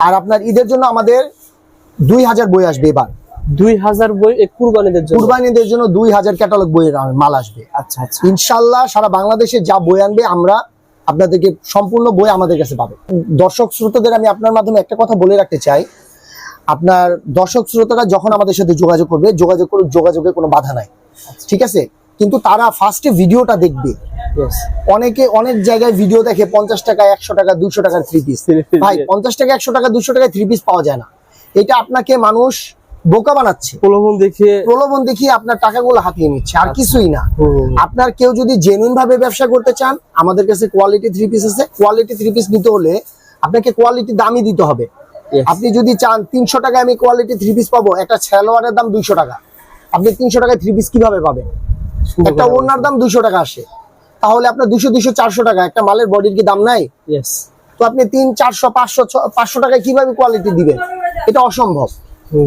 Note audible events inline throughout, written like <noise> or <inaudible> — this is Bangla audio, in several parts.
আর আপনার ঈদের জন্য আমাদের দুই হাজার বই আসবে এবার। দুই হাজার বই এ কুরবানিদের জন্য? কুরবানিদের জন্য দুই হাজার ক্যাটালগ বইয়ের মাল আসবে। আচ্ছা আচ্ছা। ইনশাল্লাহ সারা বাংলাদেশে যা বই আনবে আমরা আপনাদেরকে সম্পূর্ণ বই আমাদের কাছে পাবে। দর্শক শ্রোতাদের আমি আপনার মাধ্যমে একটা কথা বলে রাখতে চাই। আপনার দর্শক শ্রোতারা যখন আমাদের সাথে যোগাযোগ করবে যোগাযোগ করে যোগাযোগে কোনো বাধা নাই। ঠিক আছে? কিন্তু তারা ফার্স্টে ভিডিওটা দেখবে। অনেকে অনেক জায়গায় ভিডিও দেখে পঞ্চাশ টাকা একশো টাকা দুশো টাকার থ্রি পিস ভাই পঞ্চাশ টাকা একশো টাকা দুশো টাকায় থ্রি পিস পাওয়া যায় না। এটা আপনাকে মানুষ বোকা বানাচ্ছে। প্রলোভন দেখিয়ে প্রলোভন দেখিয়ে আপনার টাকাগুলো হাতিয়ে নিচ্ছে। আর কিছুই না। আপনার কেউ যদি জেনুইন ভাবে ব্যবসা করতে চান আমাদের কাছে কোয়ালিটি থ্রি পিস আছে। কোয়ালিটি থ্রি পিস নিতে হলে আপনাকে কোয়ালিটি দামই দিতে হবে। আপনি যদি চান তিনশো টাকায় আমি কোয়ালিটি থ্রি পিস পাবো একটা সালোয়ারের দাম দুইশো টাকা। আপনি তিনশো টাকায় থ্রি পিস কীভাবে পাবেন? একটা ওনার দাম দুইশো টাকা আসে। তাহলে আপনার দুশো দুশো চারশো টাকা একটা মালের বডির কি দাম নাই. তো আপনি তিন চারশো পাঁচশো পাঁচশো টাকায় কীভাবে কোয়ালিটি দিবেন? এটা অসম্ভব।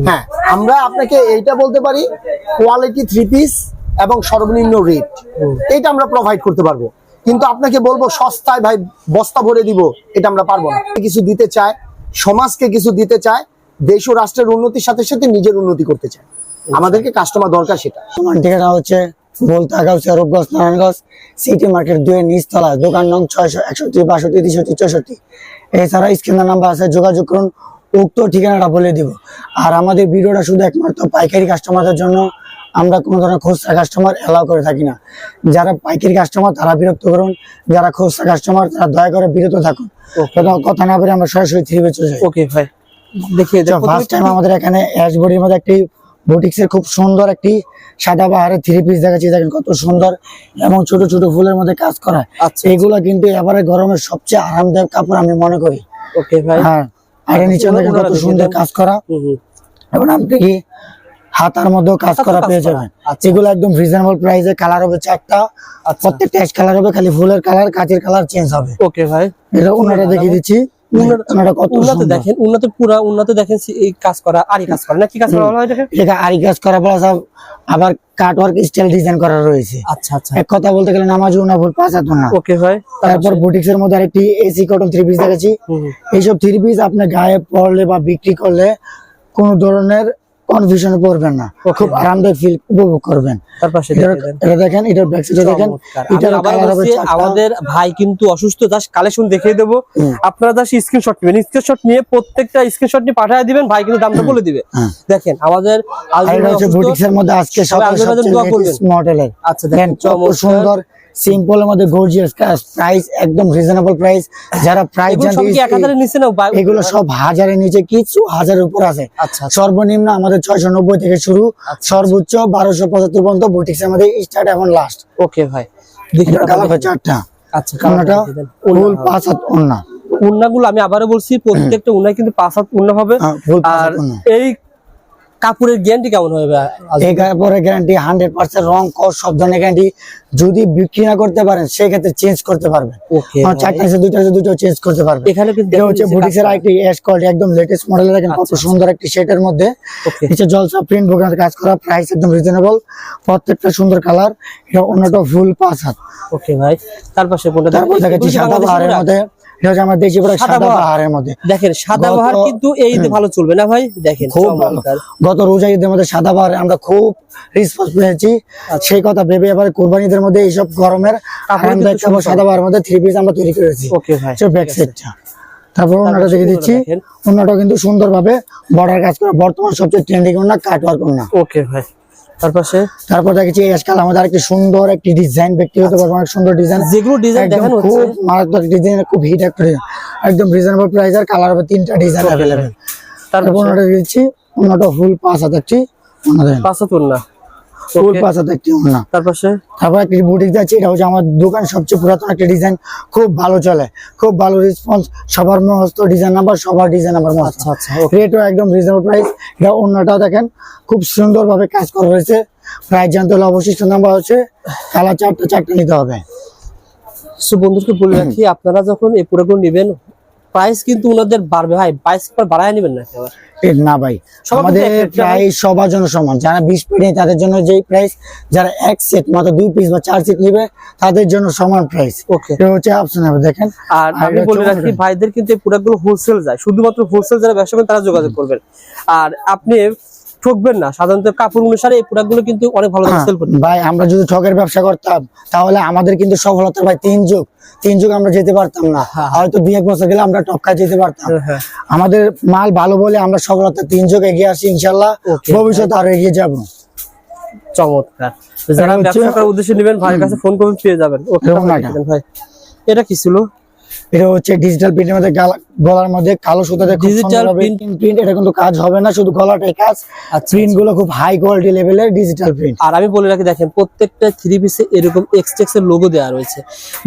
হ্যাঁ আমরা আপনাকে এইটা বলতে পারি কোয়ালিটি থ্রি পিস এবং সর্বনিম্ন রেট। এটা আমরা প্রোভাইড করতে পারব। কিন্তু আপনাকে বলব সস্তায় ভাই বস্তা ভরে দিব এটা আমরা পারব না। কিছু দিতে চায় সমাজকে কিছু দিতে চায় দেশ ও রাষ্ট্রের উন্নতির সাথে সাথে নিজের উন্নতি করতে চায়। আমাদেরকে কাস্টমার দরকার সেটা। তোমার ঠিকানা হচ্ছে গাউসিয়া রূপগঞ্জ নারায়ণগঞ্জ সিটি মার্কেট নিচতলা দোকান নং ছয়শো একষট্টি বাষট্টি তেষট্টি চৌষট্টি। এছাড়া স্ক্রিনের নাম্বার আছে যোগাযোগ করুন উক্ত ঠিকানাটা বলে দিব। আর আমাদের ভিডিওটা শুধু একমাত্র পাইকারি কাস্টমারদের জন্য আমরা কোনো ধরনের খুচরা কাস্টমার এলাও করে থাকি না। যারা পাইকারি কাস্টমার তারা বিরক্ত করুন। যারা খুচরা কাস্টমার তারা দয়া করে বিরত থাকুন। কথা না বলে আমরা সরাসরি থ্রিবে চলে যাই। ওকে ভাই। ফার্স্ট টাইম আমাদের এখানে অ্যাশ বডির মধ্যে একটি বুটিক্স এর খুব সুন্দর একটি সাদা বাহারের থ্রি পিস দেখাচ্ছি দেখেন কত সুন্দর এবং ছোট ছোট ফুলের মধ্যে কাজ করা। আচ্ছা এগুলো কিন্তু এবারে গরমের সবচেয়ে আরামদায়ক কাপড় আমি মনে করি। ওকে ভাই। হ্যাঁ আর নিচে দেখেন কত সুন্দর কাজ করা। এবং আপনি কি হাতার মধ্যেও কাজ করা পেয়ে। যাবেন। আচ্ছা। এগুলো একদম রিজনেবল প্রাইসে কালার হবে চারটা। আচ্ছা। প্রত্যেকটা কালার হবে খালি ফুলের কালার কাচের কালার চেঞ্জ হবে। ওকে ভাই। এটা ওনাটা দেখিয়ে দিচ্ছি। উন্নত- ওনাটা কত উন্নত সুন্দর। দেখেন উন্নত পুরা উন্নত দেখেন এই কাজ করা আরই কাজ করা। না কি কাজ করা বলা হয় এটাকে এটাকে আরি কাজ করা প্লাস আবার কাট ওয়ার্ক স্টাইল ডিজাইন করা রয়েছে। আচ্ছা আচ্ছা। এক কথা বলতে গেলে নামাজ না ভুল পাঁচ হাত না ওকে ভাই তারপর বুটিক্স এর মধ্যে আরেকটি এসি কটন থ্রি পিস হুম। এইসব থ্রি পিস আপনার গায়ে পড়লে বা বিক্রি করলে কোন ধরনের কনফিউশনে পড়বেন না। খুব আরামদায়ক ফিল উপভোগ করবেন। তার পাশে এটা দেখেন এটার ব্যাক সাইডে দেখেন চমৎকার। এটার কালার হবে আমাদের ভাই কিন্তু অসুস্থ জাস্ট কালেকশন দেখিয়ে দেবো। আপনারা জাস্ট স্ক্রিনশট নেবেন। স্ক্রিনশট নিয়ে প্রত্যেকটা স্ক্রিনশট নিয়ে পাঠিয়ে দিবেন ভাই কিন্তু দামটা বলে দিবে। হ্যাঁ। দেখেন আমাদের হচ্ছে অসুস্থ। মধ্যে আজকে সকালে মডেলের আচ্ছা দেখেন। সুন্দর সিম্পলের মধ্যে গর্জিয়াস কাজ প্রাইস একদম রিজনেবল প্রাইস যারা প্রাইস এগুলো সব হাজারের নিচে এগুলো সব হাজারের নিচে কিছু হাজারের উপর আছে। আচ্ছা সর্বনিম্ন আমাদের ছয়শো নব্বই থেকে শুরু সর্বোচ্চ বারোশো পঁচাত্তর পর্যন্ত বুটিক্স আমাদের স্টার্ট এখন লাস্ট ওকে ভাই। দেখি চারটা আচ্ছা অন্যটা ফুল ফুল পাঁচ হাত ওন্না উন্নাগুলো আমি আবারও বলছি প্রত্যেকটা <clears throat> কিন্তু পাঁচ হাত উন্না হবে। হ্যাঁ, আর এই কাপড়ের গ্যারান্টি কেমন হবে এই কাপড়ের গ্যারান্টি হান্ড্রেড পার্সেন্ট রং কস সব ধরনের গ্যারান্টি যদি বিক্রি না করতে পারেন সেক্ষেত্রে চেঞ্জ করতে পারবেন। চারটা আছে দুইটা আছে দুটো চেঞ্জ করতে পারবেন। এখানে কিন্তু হচ্ছে আরেকটি কোয়ালিটি একদম লেটেস্ট মডেল দেখেন কত আচ্ছা, সুন্দর একটি সেটের মধ্যে। নিচে জলসা প্রিন্ট বোকানোর কাজ করা প্রাইস একদম রিজনেবল প্রত্যেকটা সুন্দর কালার এটা অন্যটা ফুল পাঁচ হাত। ওকে ভাই। তার পাশে কোনটা তারপর দেখাচ্ছি সাদা পাহাড়ের মধ্যে আমার দেশি প্রোডাক্ট সাদা সাদা বাহার। পাহাড়ের মধ্যে। দেখেন সাদা বাহার কিন্তু এই ঈদে ভালো চলবে না ভাই? দেখেন খুব। গত রোজা ঈদের মধ্যে সাদা আমরা খুব রেসপন্স পেয়েছি আচ্ছা। সেই কথা ভেবে এবার কোরবানিদের মধ্যে এইসব গরমের আরামদায়ক কাপড় সাদা মধ্যে থ্রি পিস আমরা তৈরি করেছি ওকে ভাই। ব্যাক সাইডটা তারপর ওনাটা দেখে দিচ্ছি। দেখেন। ওনাটা কিন্তু সুন্দরভাবে বর্ডার কাজ করা। বর্তমান সবচেয়ে ট্রেন্ডিং ওনা কাট ওয়ার্ক ওনা ওকে ভাই। তার তারপর দেখেছি এসকাল আমাদের আরেকটি সুন্দর একটি ডিজাইন ব্যক্তিগত অনেক সুন্দর ডিজাইন যেগুলো ডিজাইন খুব মারাত্মক ডিজাইন খুব হিট একটা। একদম রিজনেবল প্রাইস আর কালার হবে তিনটা ডিজাইন অ্যাভেলেবেল তারপর ওনাটা দিচ্ছি ওনাটা ফুল পাঁচ ওনাদের পাঁচা না। ফুল. একটি ওনা তার পাশে? তারপর একটি বুটিক যাচ্ছে এটা হচ্ছে আমার দোকান সবচেয়ে পুরাতন একটা ডিজাইন খুব ভালো চলে। খুব ভালো রেসপন্স সবার ডিজাইন নাম্বার সবার ডিজাইন নাম্বার আচ্ছা আচ্ছা রেটও একদম রিজনেবল প্রাইস এটা অন্যটাও দেখেন খুব সুন্দর ভাবে কাজ করা হয়েছে প্রাইস জানতে হলে অবশিষ্ট নাম্বার হচ্ছে কালার চারটা চারটা নিতে হবে। সো বন্ধুকে বলে রাখি আপনারা যখন এই প্রোডাক্টগুলো নেবেন প্রাইস কিন্তু ওনাদের বাড়বে। ভাই প্রাইস পর বাড়ায় নেবেন না না ভাই আমাদের প্রাইস সবার জন্য সমান। যারা বিশ পিস নেয় তাদের জন্য যেই প্রাইস যারা এক সেট মাত্র দুই পিস বা চার সেট নিবে তাদের জন্য সমান প্রাইস ওকে হচ্ছে অপশন হবে দেখেন। আর আমি বলে হচ্ছে রাখি ভাইদের কিন্তু এই প্রোডাক্টগুলো হোলসেল যায়। শুধুমাত্র হোলসেল যারা ব্যবসা করেন তারা যোগাযোগ করবেন। আর আপনি ঠকবেন না। সাধারণত কাপড় অনুসারে এই প্রোডাক্টগুলো কিন্তু অনেক ভালো হ্যাঁ, সেল করতে ভাই আমরা যদি ঠকের ব্যবসা করতাম তাহলে আমাদের কিন্তু সফলতা ভাই তিন যুগ। তিন যুগ আমরা যেতে পারতাম না। হ্যাঁ। হয়তো দুই এক বছর গেলে আমরা টপকা যেতে পারতাম। হ্যাঁ আমাদের মাল ভালো বলে আমরা সফলতা তিন যুগ এগিয়ে আসি ইনশাল্লাহ। ভবিষ্যতে আরও এগিয়ে যাব। চমৎকার। যারা ব্যবসা করার উদ্দেশ্যে নেবেন ভাইয়ের কাছে ফোন করবেন পেয়ে যাবেন। ওকে? ভাই এটা কি ছিল? এটা হচ্ছে ডিজিটাল প্রিন্টের মধ্যে গলার মধ্যে কালো সুতাতে Digital প্রিন্ট প্রিন্ট এটা কিন্তু কাজ হবে না শুধু গলাটাই কাজ। আচ্ছা, প্রিন্টগুলো খুব হাই কোয়ালিটি লেভেলের ডিজিটাল প্রিন্ট আর আমি বলে রাখি দেখেন প্রত্যেকটা থ্রি পিসে এরকম এক্সটেক্স এর লোগো দেওয়া রয়েছে।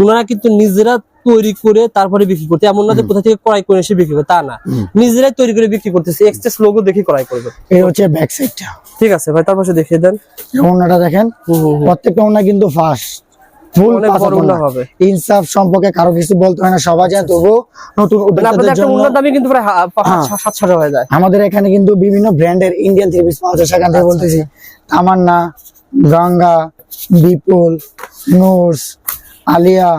ওনারা কিন্তু নিজেরা তৈরি করে তারপরে বিক্রি করতে এমন না যে কোথা থেকে ক্রয় করে এসে বিক্রি করে তা না। নিজেরাই তৈরি করে বিক্রি করতেছে এক্সটেক্স লোগো দেখে ক্রয় করবে। এই হচ্ছে ব্যাক সাইডটা ঠিক আছে ভাই তারপর দেখিয়ে দেন। ওনাটা দেখেন। প্রত্যেকটা ওনা কিন্তু ফার্স্ট ফুল অনেক বড় ওড়না হবে। ইনসাফ সম্পর্কে কারও কিছু বলতে হয় না সবাই জানে তবু নতুন মানে কিন্তু প্রায় হ্যাঁ। সাত- সাতশো টাকা হয়ে যায়। আমাদের এখানে কিন্তু বিভিন্ন ব্র্যান্ডের ইন্ডিয়ান থ্রি পিস পাওয়া যায় সেখান থেকে বলতেছি। তামান্না গঙ্গা বিপুল নুরস আলিয়া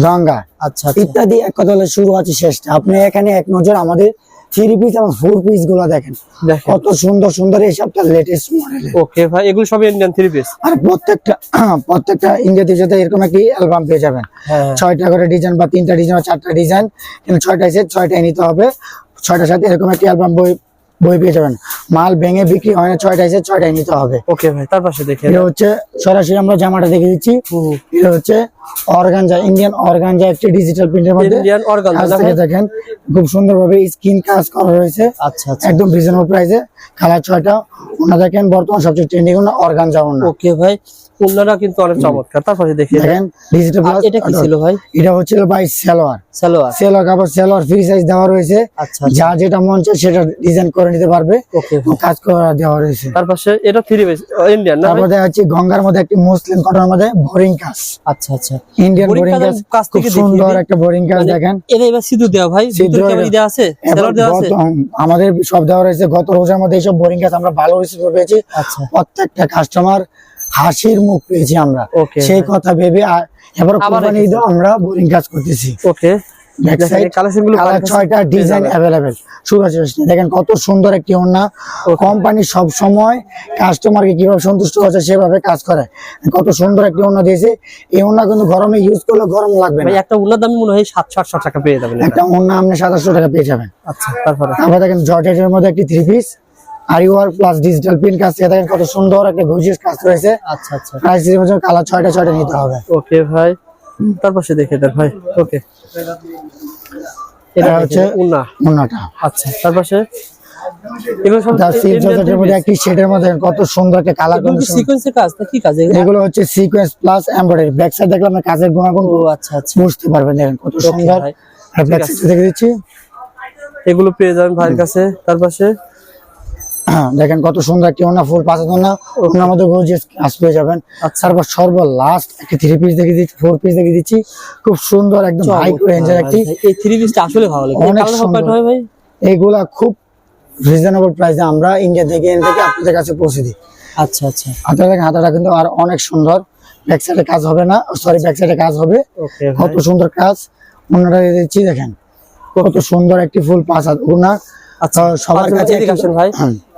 গঙ্গা আচ্ছা আচ্ছা। ইত্যাদি এক কথা হলে শুরু আছে শেষটা। আপনি এখানে এক নজর আমাদের থ্রি পিস এবং ফোর পিসগুলো দেখেন। দেখেন। কত সুন্দর সুন্দর এই সবটা লেটেস্ট মডেল ওকে ভাই এগুলো সব ইন্ডিয়ান থ্রি পিস আর প্রত্যেকটা প্রত্যেকটা ইন্ডিয়াতে সাথে এরকম একটি অ্যালবাম পেয়ে যাবেন। হ্যাঁ। ছয়টা করে ডিজাইন বা তিনটা ডিজাইন বা চারটা ডিজাইন কিন্তু ছয়টা সেট ছয়টাই নিতে হবে। ছয়টার সাথে এরকম একটি অ্যালবাম বই বই পেয়ে যাবেন। মাল ভেঙে বিক্রি হয় না ছয়টা সেট ছয়টাই নিতে হবে। ওকে ভাই তার পাশে দেখে এটা হচ্ছে সরাসরি আমরা জামাটা দেখে দিচ্ছি। এটা হচ্ছে অর্গানজা ইন্ডিয়ান অর্গানজা একটি ডিজিটাল প্রিন্টের মধ্যে। ইন্ডিয়ান অর্গান কাজ দেখেন। খুব সুন্দরভাবে স্কিন কাজ করা রয়েছে। আচ্ছা আচ্ছা। একদম রিজনেবল প্রাইসে কালার ছয়টা ওনা দেখেন বর্তমান সবচেয়ে ট্রেন্ডিং ওনা অর্গানজা ওনা। ওকে ভাই ওনারা কিন্তু অনেক চমৎকার। তার পাশে দেখে দেখেন এটা কি ছিল ভাই? এটা হচ্ছিল ভাই সালোয়ার। সালোয়ার। সেলোয়ার কাপড় সেলোয়ার ফ্রি সাইজ দেওয়া রয়েছে। আচ্ছা আচ্ছা। যা যেটা মন চায় সেটা ডিজাইন করে নিতে পারবে। ওকে কাজ করা দেওয়া রয়েছে। তার পাশে এটা থ্রি পিস ইন্ডিয়ান না তারপর যাচ্ছে গঙ্গার মধ্যে একটি মুসলিম কটনের মধ্যে বোরিং কাজ। আচ্ছা আচ্ছা। ইন্ডিয়ান বোরিং কাজ কাজ থেকে সুন্দর একটা বোরিং কাজ দেখেন। এটা এবার সিঁদুর দেওয়া ভাই? সিঁদুর ভিতরে কি আবার দেওয়া। আছে? সেলর দেওয়া আছে? আমাদের সব দেওয়া রয়েছে। গত রোজার মধ্যে এইসব বোরিং কাজ আমরা ভালো রিসিভ পেয়েছি। আচ্ছা। প্রত্যেকটা কাস্টমার হাসির মুখ পেয়েছি আমরা। সেই কথা ভেবে এবার কোরবানি ঈদে। আমরা বোরিং কাজ করতেছি। ওকে ছয়টা ডিজাইন অ্যাভেলেবেল সুরাজ দেখেন কত সুন্দর একটি ওড়না। কোম্পানি সব সময় কাস্টমারকে কীভাবে সন্তুষ্ট করছে সেভাবে কাজ করে। কত সুন্দর একটি ওড়না দিয়েছে। এই ওড়না কিন্তু গরমে ইউজ করলে গরম লাগবে না। একটা উন্নত দামি মনে হয় সাতশো আটশো টাকা পেয়ে যাবেন একটা ওড়না আপনি সাতাশশো টাকা পেয়ে যাবেন। আচ্ছা তারপরে? তারপর দেখেন জর্জেটের মধ্যে একটি থ্রি পিস আরিওয়ার প্লাস ডিজিটাল প্রিন্ট কাজ থেকে দেখেন কত সুন্দর একটা কাজ রয়েছে। আচ্ছা আচ্ছা। কালার ছয়টা ছয়টা নিতে হবে। ওকে ভাই। তার পাশে দেখে দেন ভাই। ওকে এটা হচ্ছে উন্না। আচ্ছা কত সুন্দর একটা কালার সিকোয়েন্সের কাজ কি কাজ? এগুলো? হচ্ছে sequence plus embroidery back side দেখলে আপনার কাজের গুণাগুণ ও আচ্ছা আচ্ছা। বুঝতে পারবেন দেখেন কত সুন্দর। দেখে দিচ্ছি এগুলো পেয়ে যাবেন ভাইয়ের কাছে। তার পাশে? <clears throat> দেখেন কত সুন্দর একটি ওনা ফুল পাঁচ ওনা ওনার মধ্যে গর্জিয়াস কাজ পেয়ে যাবেন আচ্ছা। তারপর সর্ব লাস্ট একটি থ্রি পিস দেখে দিচ্ছি ফোর পিস দেখে দিচ্ছি। খুব সুন্দর একদম হাই রেঞ্জের একটি এই থ্রি পিসটা আসলে ভালো লাগে। অনেক সুন্দর। হয় ভাই। এইগুলা খুব রিজনেবল প্রাইসে আমরা ইন্ডিয়া থেকে এনে থেকে আপনাদের কাছে পৌঁছে দিই। আচ্ছা আচ্ছা। হাতাটা দেখেন হাতাটা কিন্তু আর অনেক সুন্দর। ব্যাক সাইডে কাজ হবে না সরি ব্যাক সাইডে কাজ হবে। কত সুন্দর কাজ। ওনারা দিচ্ছি দেখেন। কত সুন্দর একটি ফুল পাঁচ হাত ওনা আচ্ছা সবার কাছে আসেন ভাই।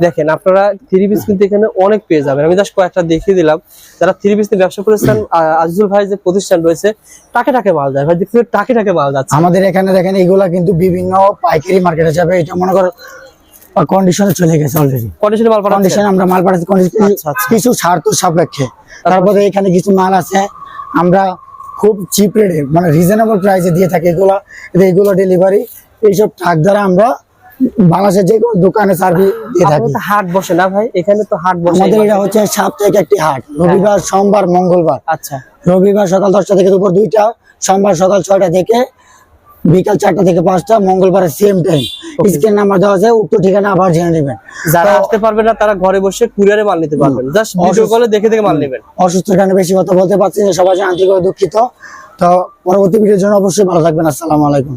দেখেন আপনারা থ্রি পিস কিন্তু এখানে অনেক পেয়ে যাবেন। আমি জাস্ট কয়েকটা দেখিয়ে দিলাম। যারা থ্রি পিস নিয়ে ব্যবসা করেছেন আহ, আজিজুল ভাই যে প্রতিষ্ঠান রয়েছে টাকে টাকে মাল যায় ভাই দেখতে টাকে টাকে মাল যাচ্ছে। আমাদের এখানে দেখেন এগুলা কিন্তু বিভিন্ন পাইকারি মার্কেটে যাবে। এটা মনে করো কন্ডিশনে চলে গেছে অলরেডি কন্ডিশনে মাল কন্ডিশনে আমরা মাল পাঠাচ্ছি আচ্ছা, আচ্ছা। কিছু স্বার্থ সাপেক্ষে। তারপরে? এখানে কিছু মাল আছে। আমরা খুব চিপ রেটে মানে রিজনেবল প্রাইসে দিয়ে থাকি এগুলা এগুলো ডেলিভারি এইসব ট্রাক দ্বারা আমরা বাংলাদেশের যে কোনো দোকানে সার্ভিস দিয়ে থাকি। হাট বসে না ভাই? এখানে তো হাট বসে আমাদের এটা হচ্ছে সাপ্তাহিক একটি হাট। রবিবার সোমবার মঙ্গলবার। আচ্ছা। রবিবার সকাল দশটা থেকে দুপুর দুইটা সোমবার সকাল ছয়টা থেকে বিকাল চারটা থেকে পাঁচটা মঙ্গলবারের সেম টাইম স্ক্রিন নাম্বার দেওয়া আছে উক্ত ঠিকানা আবার জেনে নেবেন। যারা আসতে পারবে না তারা ঘরে বসে কুরিয়ারে মাল নিতে পারবেন। জাস্ট ভিডিও কলে দেখে দেখে মাল নেবেন। অসুস্থ কারণে বেশি কথা বলতে পারছি না সবাই দুঃখিত। তো পরবর্তী ভিডিওর জন্য অবশ্যই ভালো থাকবেন। আসসালামু আলাইকুম।